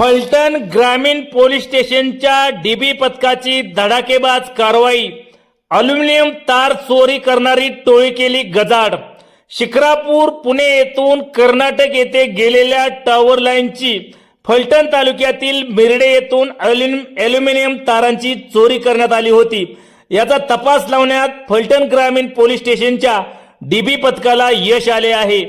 फलटण ग्रामीण पोलीस स्टेशनच्या डीबी पथकाची धडाकेबाज कारवाई. अल्युमिनियम तार चोरी करणारी टोळी केली गजाड शिक्रापूर पुणे येथून कर्नाटक येथे गेलेल्या टॉवर लाईनची फलटण तालुक्यातील मिरडे येथून अल्युमिनियम तारांची चोरी करण्यात आली होती. याचा तपास लावण्यात फलटण ग्रामीण पोलीस स्टेशनच्या डीबी पथकाला यश आले आहे.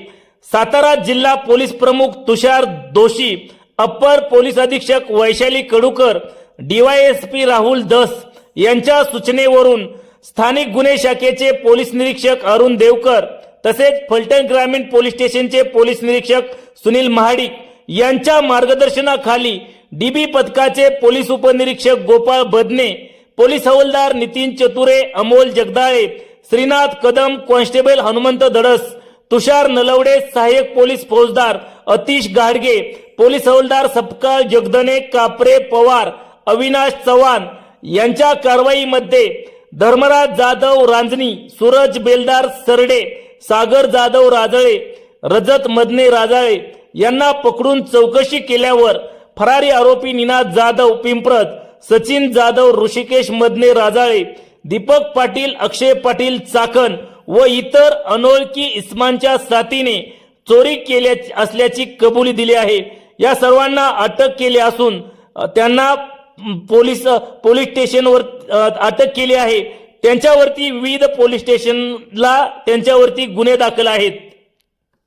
सातारा जिल्हा पोलीस प्रमुख तुषार दोषी अप्पर पोलीस अधीक्षक वैशाली कडूकर डीवायएसपी राहुल दस यांच्या सूचनेवरून स्थानिक गुन्हे शाखेचे पोलीस निरीक्षक अरुण देवकर तसेच फलटण ग्रामीण पोलीस स्टेशनचे पोलीस निरीक्षक सुनील महाडिक यांच्या मार्गदर्शनाखाली डीबी पथकाचे पोलीस उपनिरीक्षक गोपाळ बदने पोलीस हवालदार नितीन चतुरे अमोल जगदाळे श्रीनाथ कदम कॉन्स्टेबल हनुमंत धडस तुषार नलवडे सहाय्यक पोलीस फौजदार अतिश गाडगे पोलीस हवालदार सपकाळ जगदने कापरे पवार अविनाश चव्हाण यांच्या कारवाईमध्ये धर्मराज जाधव रांजणी सूरज बेलदार सरडे सागर जाधव राजळे रजत मदने राजाळे यांना पकडून चौकशी केल्यावर फरारी आरोपी निनाद जाधव पिंपरत सचिन जाधव ऋषिकेश मदने राजाळे दीपक पाटील अक्षय पाटील चाकण व इतर अनोळखी इस्मांच्या साथीने चोरी केल्या असल्याची कबुली दिली आहे. या सर्वांना अटक केली असून त्यांना पोलीस पोलीस स्टेशनवर अटक केली आहे. त्यांच्यावरती विविध पोलीस स्टेशनला त्यांच्यावरती गुन्हे दाखल आहेत.